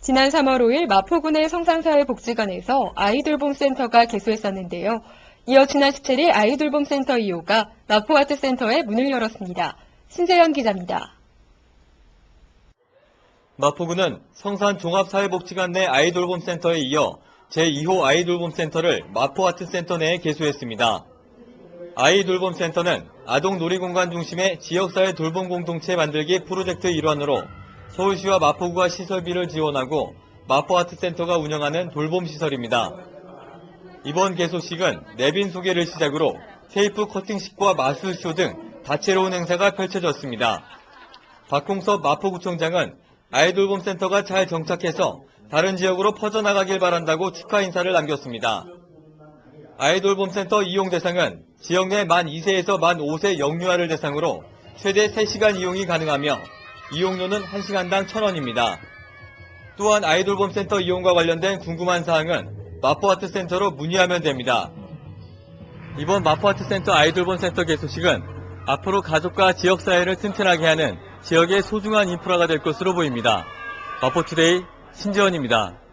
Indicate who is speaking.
Speaker 1: 지난 3월 5일 마포군의 성산사회 복지관에서 아이돌봄 센터가 개소했었는데요. 이어 지난 17일 아이돌봄 센터 2호가 마포아트센터에 문을 열었습니다. 신세연 기자입니다.
Speaker 2: 마포구는 성산 종합사회복지관 내 아이돌봄 센터에 이어 제2호 아이돌봄 센터를 마포아트센터 내에 개소했습니다. 아이돌봄 센터는 아동 놀이공간 중심의 지역사회 돌봄 공동체 만들기 프로젝트 일환으로 서울시와 마포구가 시설비를 지원하고 마포아트센터가 운영하는 돌봄 시설입니다. 이번 개소식은 내빈 소개를 시작으로 테이프 커팅식과 마술쇼 등 다채로운 행사가 펼쳐졌습니다. 박홍섭 마포구청장은 아이돌봄 센터가 잘 정착해서 다른 지역으로 퍼져나가길 바란다고 축하 인사를 남겼습니다. 아이돌봄 센터 이용 대상은 지역 내 만 2세에서 만 5세 영유아를 대상으로 최대 3시간 이용이 가능하며 이용료는 1시간당 1,000원입니다. 또한 아이돌봄 센터 이용과 관련된 궁금한 사항은 마포아트 센터로 문의하면 됩니다. 이번 마포아트 센터 아이돌봄 센터 개소식은 앞으로 가족과 지역사회를 튼튼하게 하는 지역의 소중한 인프라가 될 것으로 보입니다. 마포투데이 신지원입니다.